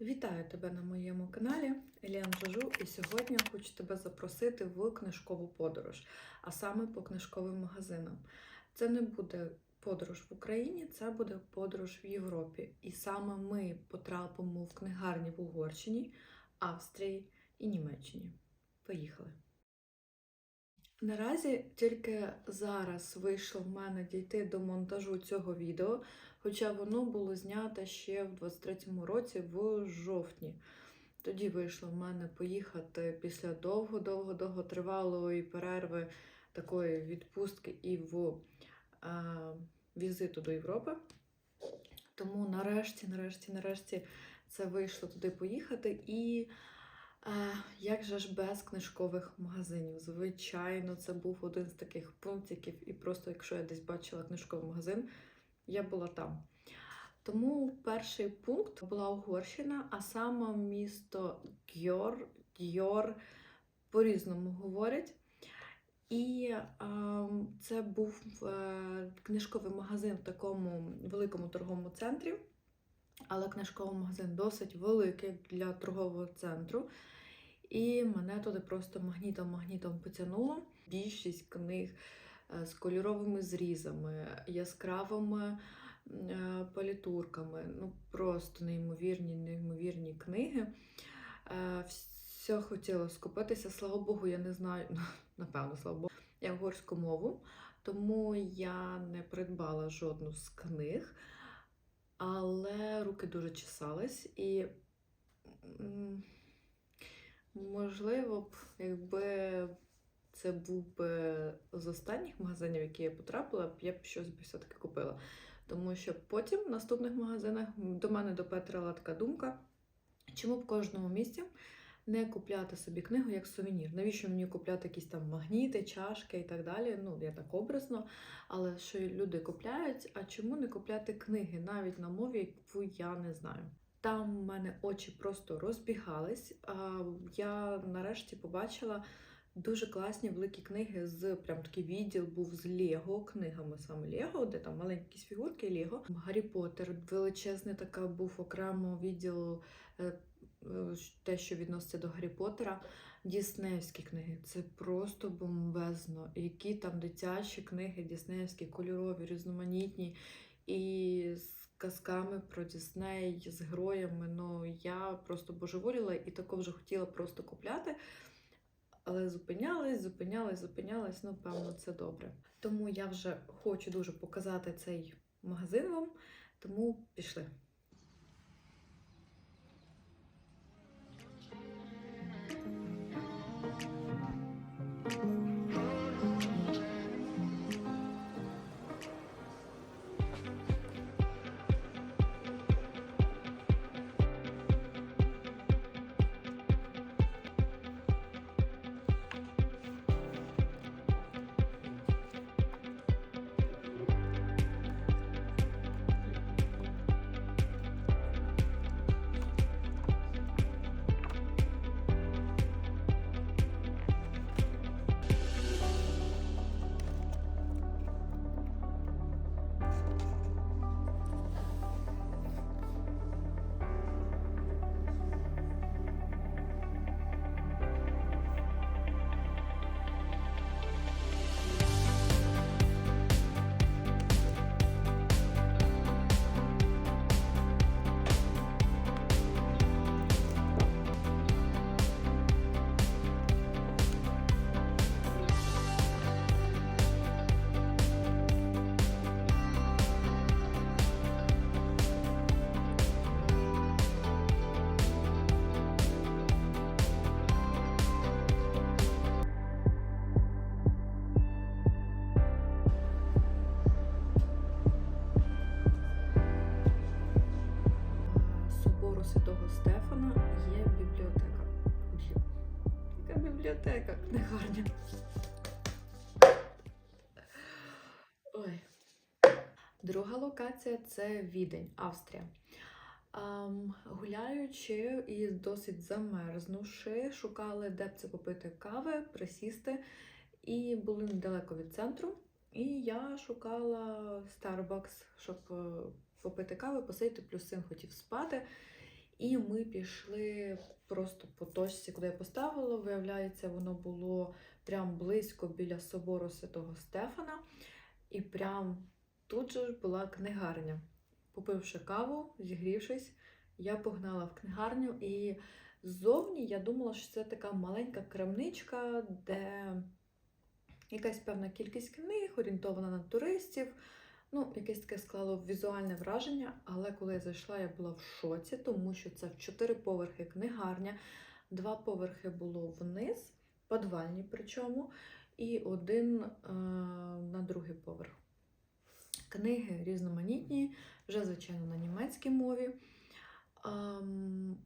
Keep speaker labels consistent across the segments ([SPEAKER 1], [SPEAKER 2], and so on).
[SPEAKER 1] Вітаю тебе на моєму каналі Еліан Жажу, і сьогодні я хочу тебе запросити в книжкову подорож, а саме по книжковим магазинам. Це не буде подорож в Україні, це буде подорож в Європі. І саме ми потрапимо в книгарні в Угорщині, Австрії і Німеччині. Поїхали! Наразі тільки зараз вийшло в мене дійти до монтажу цього відео, хоча воно було знято ще в 23-му році в жовтні. Тоді вийшло в мене поїхати після довго-довго-довго тривалої перерви такої відпустки і в е, візиту до Європи. Тому нарешті, нарешті, нарешті це вийшло туди поїхати. І е, як же ж без книжкових магазинів? Звичайно, це був один з таких пунктиків, і просто якщо я десь бачила книжковий магазин, я була там. Тому перший пункт була Угорщина, а саме місто Гьор, Гьор по-різному говорять. І е, це був е, книжковий магазин в такому великому торговому центрі, але книжковий магазин досить великий для торгового центру. І мене туди просто магнітом-магнітом потягнуло. Більшість книг з кольоровими зрізами, яскравими е, палітурками. Ну, просто неймовірні, неймовірні книги. Е, Все хотіла скупитися. Слава Богу, я не знаю, напевно, слава Богу, я угорську мову, тому я не придбала жодну з книг, але руки дуже чесались і. Можливо б, якби це був би з останніх магазинів, які я потрапила, я б щось би все-таки купила. Тому що потім в наступних магазинах до мене допетрила така думка, чому б в кожному місці не купляти собі книгу як сувенір. Навіщо мені купляти якісь там магніти, чашки і так далі? Ну, я так образно, але що люди купляють, а чому не купляти книги навіть на мові, яку я не знаю. Там в мене очі просто розбігались. А я нарешті побачила дуже класні великі книги з прям такий відділ був з Лего, книгами саме Лего, де там маленькі фігурки Лего. Гаррі Поттер, величезний така був окремо відділ, е, е, те, що відноситься до Гаррі Поттера. Діснеївські книги це просто бомбезно. Які там дитячі книги, діснеївські, кольорові, різноманітні і з казками про Дісней, з героями. Ну я просто божеволіла і тако вже хотіла просто купляти. Але зупинялась, зупинялась, зупинялась. Ну, певно, це добре. Тому я вже хочу дуже показати цей магазин вам, тому пішли. собору локація це Відень, Австрія. Ам, гуляючи і досить замерзнувши, шукали, де б це попити кави, присісти, і були недалеко від центру. І я шукала Starbucks, щоб е, попити кави, посидіти, плюс син хотів спати. І ми пішли просто по точці, куди я поставила. Виявляється, воно було прям близько біля собору Святого Стефана. І прям тут же була книгарня. Попивши каву, зігрівшись, я погнала в книгарню, і ззовні я думала, що це така маленька крамничка, де якась певна кількість книг, орієнтована на туристів. Ну, якесь таке склало візуальне враження, але коли я зайшла, я була в шоці, тому що це в чотири поверхи книгарня, два поверхи було вниз, подвальні причому, і один е, на другий поверх. Книги різноманітні, вже, звичайно, на німецькій мові. Ем,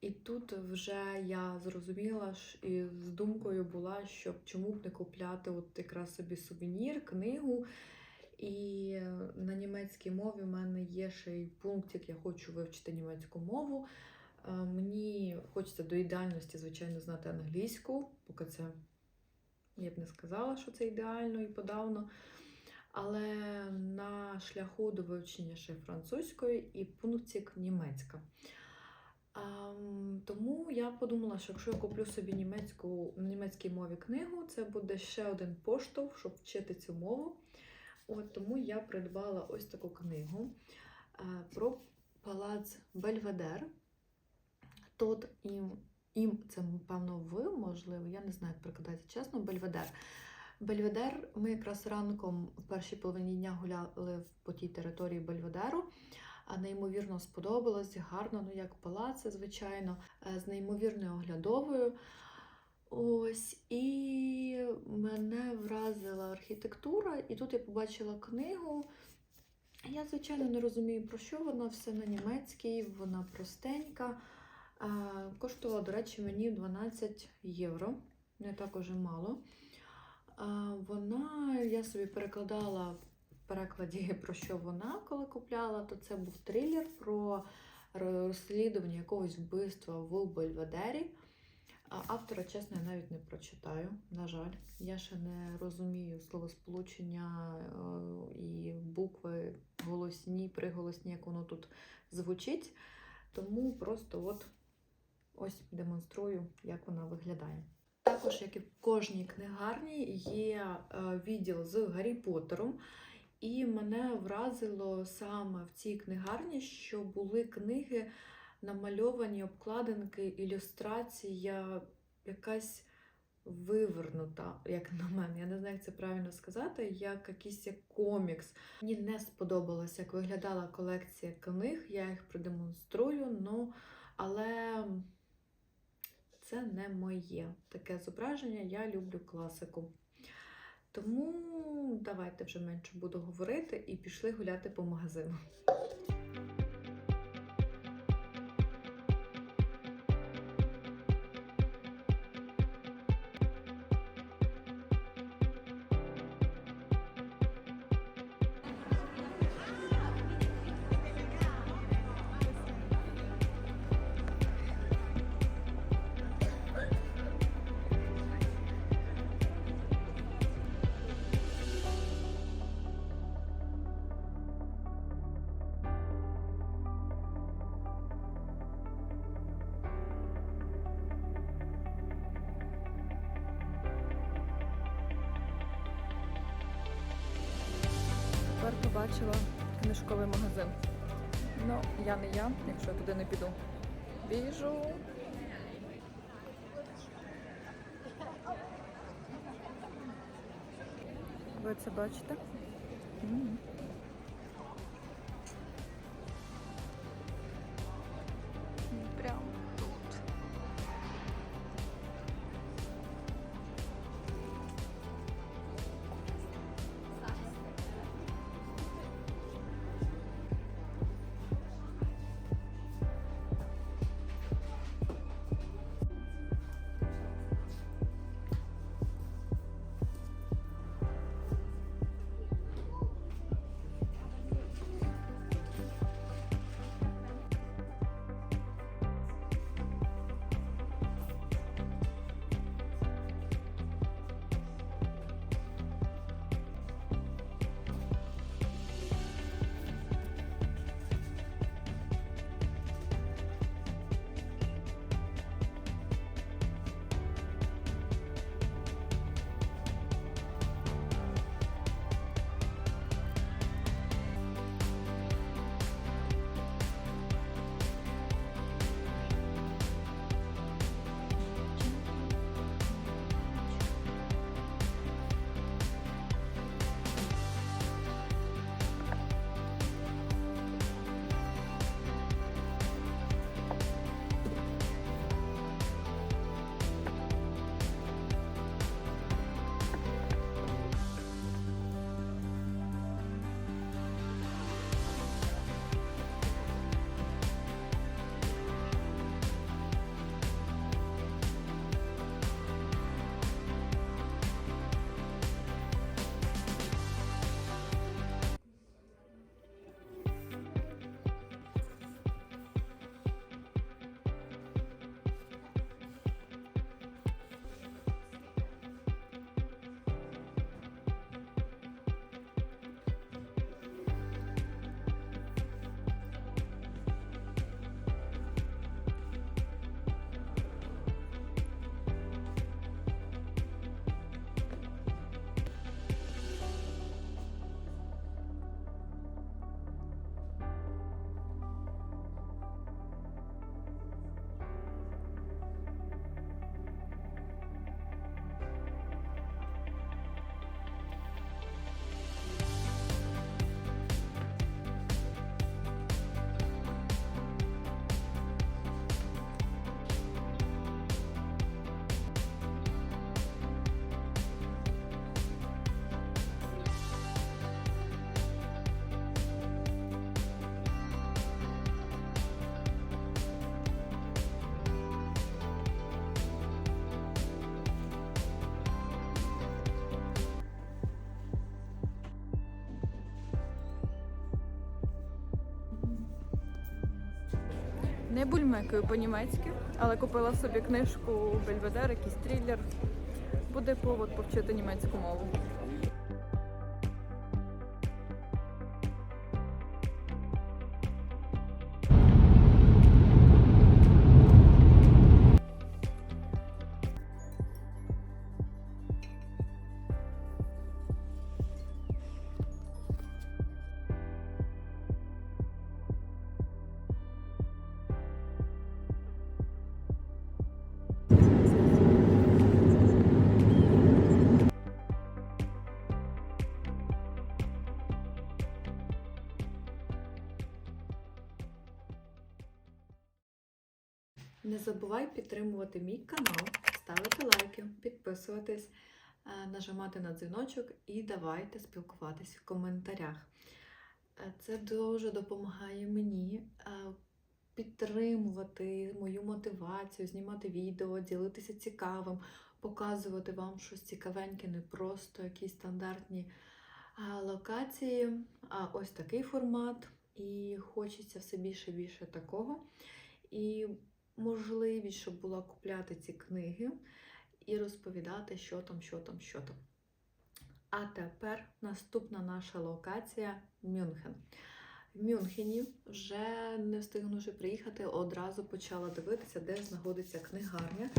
[SPEAKER 1] і тут вже я зрозуміла і з думкою була, що чому б не купляти от якраз собі сувенір, книгу. І на німецькій мові в мене є ще й пунктик, я хочу вивчити німецьку мову. Е, Мені хочеться до ідеальності, звичайно, знати англійську, поки це я б не сказала, що це ідеально і подавно. Але на шляху до вивчення ще французької і пунктик німецька. Тому я подумала, що якщо я куплю собі німецьку, на німецькій мові книгу, це буде ще один поштовх, щоб вчити цю мову. От Тому я придбала ось таку книгу е, про палац Бельведер. Тут ім, ім це, певно, ви, можливо, я не знаю, як перекладається чесно, Бельведер. Бельведер, ми якраз ранком в першій половині дня гуляли по тій території Бельведеру. А неймовірно сподобалось, гарно, ну як палац, звичайно, е, з неймовірною оглядовою. Ось, і мене вразила архітектура, і тут я побачила книгу. Я, звичайно, не розумію, про що вона, все на німецькій, вона простенька. Е, Коштувала, до речі, мені 12 євро, не так уже мало. Вона, я собі перекладала в перекладі, про що вона, коли купляла, то це був трилер про розслідування якогось вбивства в Бельведері. Автора, чесно, я навіть не прочитаю. На жаль, я ще не розумію словосполучення е, і букви голосні, приголосні, як воно тут звучить. Тому просто от ось демонструю, як вона виглядає. Також, як і в кожній книгарні, є е, відділ з Гаррі Поттером. І мене вразило саме в цій книгарні, що були книги намальовані обкладинки, ілюстрація якась вивернута, як на мене. Я не знаю, як це правильно сказати, як якийсь як комікс. Мені не сподобалося, як виглядала колекція книг, я їх продемонструю, ну, але це не моє таке зображення. Я люблю класику. Тому давайте вже менше буду говорити і пішли гуляти по магазину. Побачила книжковий магазин. Ну, я не я, якщо я туди не піду. Біжу. Ви це бачите?
[SPEAKER 2] Не бульмекаю по-німецьки, але купила собі книжку Бельведер, якийсь трилер. Буде повод повчити німецьку мову.
[SPEAKER 1] Забувай підтримувати мій канал, ставити лайки, підписуватись, е, нажимати на дзвіночок і давайте спілкуватись в коментарях. Е, Це дуже допомагає мені е, підтримувати мою мотивацію, знімати відео, ділитися цікавим, показувати вам щось цікавеньке, не просто якісь стандартні локації, а ось такий формат. І хочеться все більше і більше такого. І можливість, щоб була купляти ці книги і розповідати, що там, що там, що там. А тепер наступна наша локація Мюнхен. В Мюнхені вже не встигнувши приїхати, одразу почала дивитися, де знаходиться книгарня.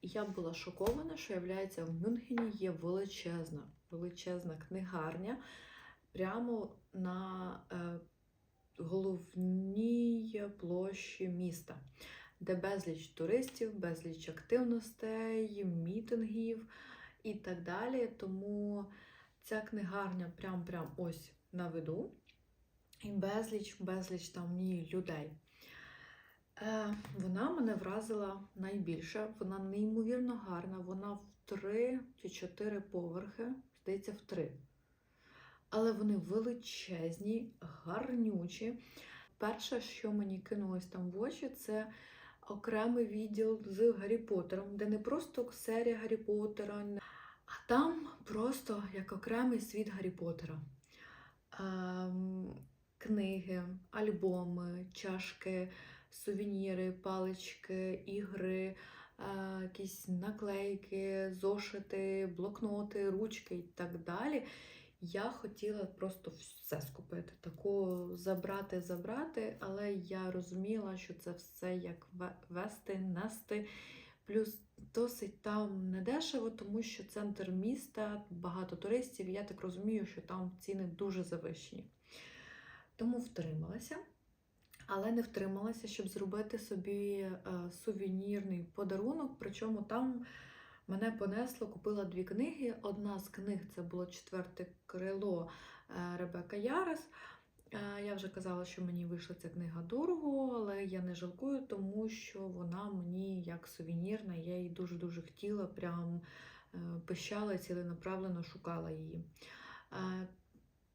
[SPEAKER 1] І я була шокована, що являється в Мюнхені є величезна, величезна книгарня прямо на е, головній площі міста де безліч туристів, безліч активностей, мітингів і так далі. Тому ця книгарня прям-прям ось на виду. І безліч, безліч там в людей. Е, вона мене вразила найбільше. Вона неймовірно гарна. Вона в три чи чотири поверхи, здається, в три. Але вони величезні, гарнючі. Перше, що мені кинулось там в очі, це окремий відділ з Гаррі Поттером, де не просто серія Гаррі Поттера, а там просто як окремий світ Гаррі Поттера. Ем, книги, альбоми, чашки, сувеніри, палички, ігри, е, якісь наклейки, зошити, блокноти, ручки і так далі. Я хотіла просто все скупити, таку забрати, забрати, але я розуміла, що це все як вести, нести. Плюс досить там недешево, тому що центр міста, багато туристів, я так розумію, що там ціни дуже завищені. Тому втрималася, але не втрималася, щоб зробити собі е, сувенірний подарунок. Причому там мене понесло, купила дві книги. Одна з книг це було четверте крило е, Ребека Ярес. Е, Я вже казала, що мені вийшла ця книга дорого, але я не жалкую, тому що вона мені як сувенірна, я її дуже-дуже хотіла, прям е, пищала і ціленаправленно шукала її.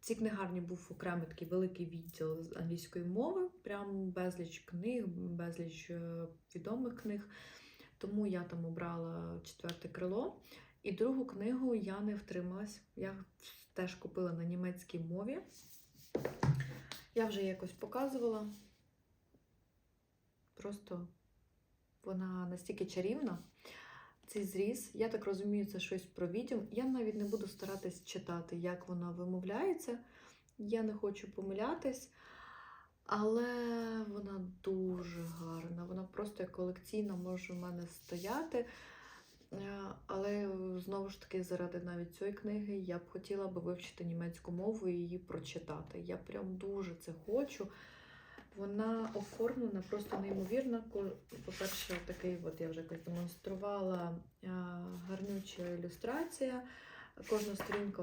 [SPEAKER 1] Цій книгарні був окремий такий великий відділ з англійської мови, прям безліч книг, безліч відомих книг. Тому я там обрала четверте крило. І другу книгу я не втрималась. Я теж купила на німецькій мові. Я вже якось показувала. Просто вона настільки чарівна. Цей зріз, я так розумію, це щось про відьом. Я навіть не буду старатись читати, як вона вимовляється. Я не хочу помилятись. Але вона дуже гарна. Вона просто як колекційна може в мене стояти. Е, Але знову ж таки, заради навіть цієї книги я б хотіла би вивчити німецьку мову і її прочитати. Я прям дуже це хочу. Вона оформлена просто неймовірно. По-перше, такий, от я вже якось демонструвала е, гарнюча ілюстрація. Кожна сторінка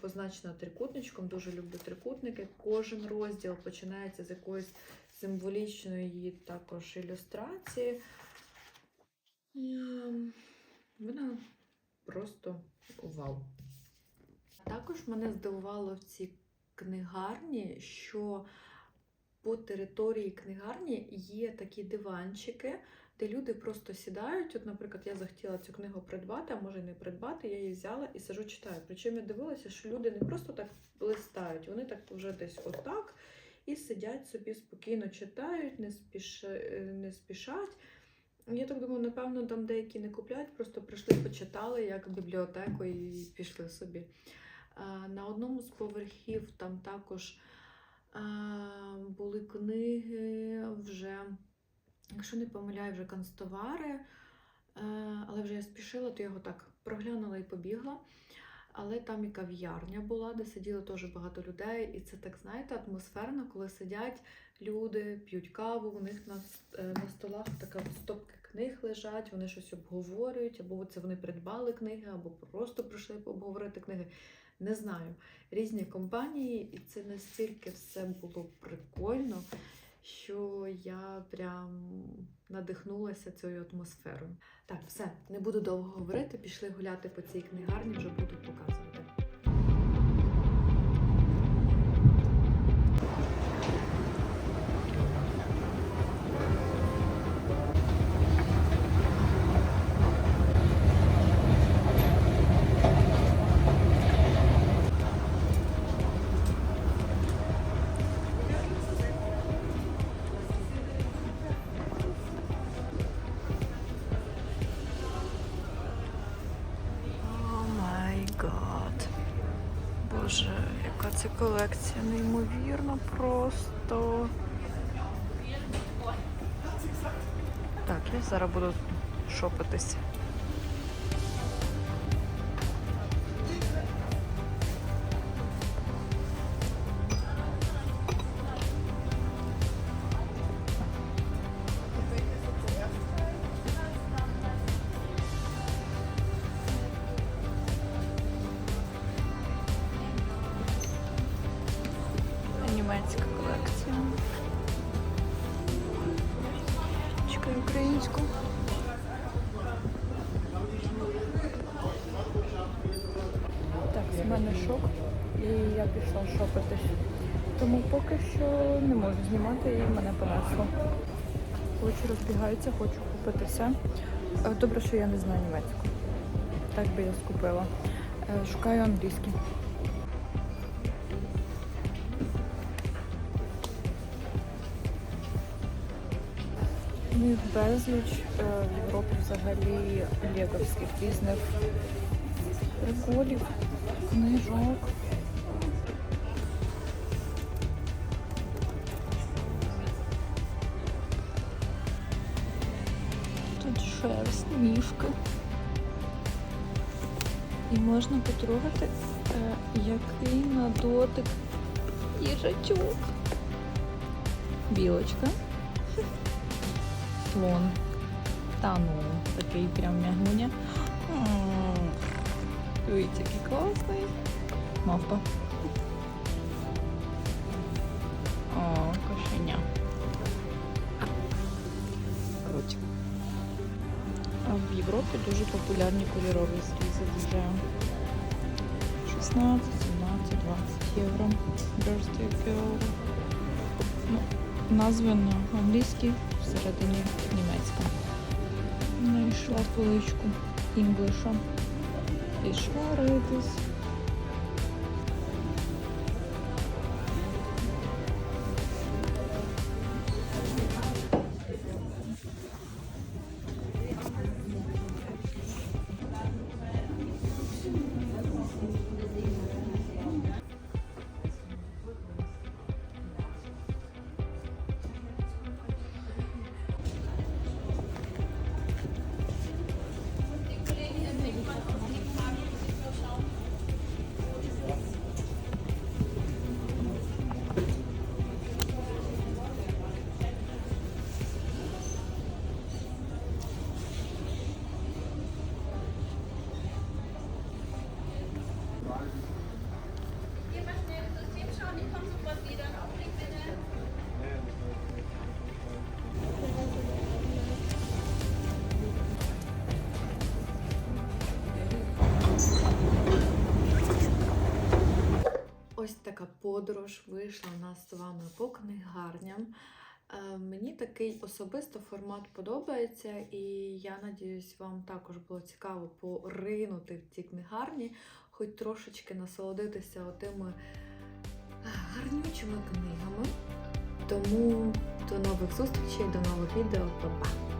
[SPEAKER 1] позначена трикутничком. Дуже люблю трикутники. Кожен розділ починається з якоїсь символічної також ілюстрації. Ем, Вона просто вау. Також мене здивувало в цій книгарні, що по території книгарні є такі диванчики, де люди просто сідають. От, наприклад, я захотіла цю книгу придбати, а може не придбати, я її взяла і сижу читаю. Причому я дивилася, що люди не просто так листають, вони так вже десь отак і сидять собі спокійно читають, не, спіш... е, не спішать. Я так думаю, напевно, там деякі не купляють, просто прийшли, почитали як бібліотеку і пішли собі. На одному з поверхів там також були книги вже, якщо не помиляю, вже канцтовари. Е, Але вже я спішила, то я його так проглянула і побігла. Але там і кав'ярня була, де сиділо теж багато людей. І це так, знаєте, атмосферно, коли сидять люди, п'ють каву, у них на, е, на столах така стопки книг лежать, вони щось обговорюють, або це вони придбали книги, або просто прийшли обговорити книги. Не знаю. Різні компанії, і це настільки все було прикольно, що я прям надихнулася цією атмосферою. Так, все, не буду довго говорити. Пішли гуляти по цій книгарні, вже буду показувати. Колекція неймовірна просто. Так, я зараз буду шопитися. Не можу знімати і мене понесло. Очі розбігаються, хочу купити все. Е, Добре, що я не знаю німецьку. Так би я скупила. Е, Шукаю англійський. У них безліч е, в Європі взагалі леговських різних приколів, книжок. Шерсть. І можна потрогати, е, який на дотик їжачок. Білочка. Слон. Та ну, такий прям мягнуня. М, Дивіться, який класний. Мавпа. Європі дуже популярні кольорові срізи вже 16, 17, 20 євро. Birthday girl. Ну, назви на всередині німецька. Знайшла поличку інглиша. Пішла ритись. Подорож вийшла у нас з вами по книгарням. Е, Мені такий особисто формат подобається, і я надіюсь, вам також було цікаво поринути в ці книгарні, хоч трошечки насолодитися отими гарнючими книгами. Тому до нових зустрічей, до нових відео, Па-па!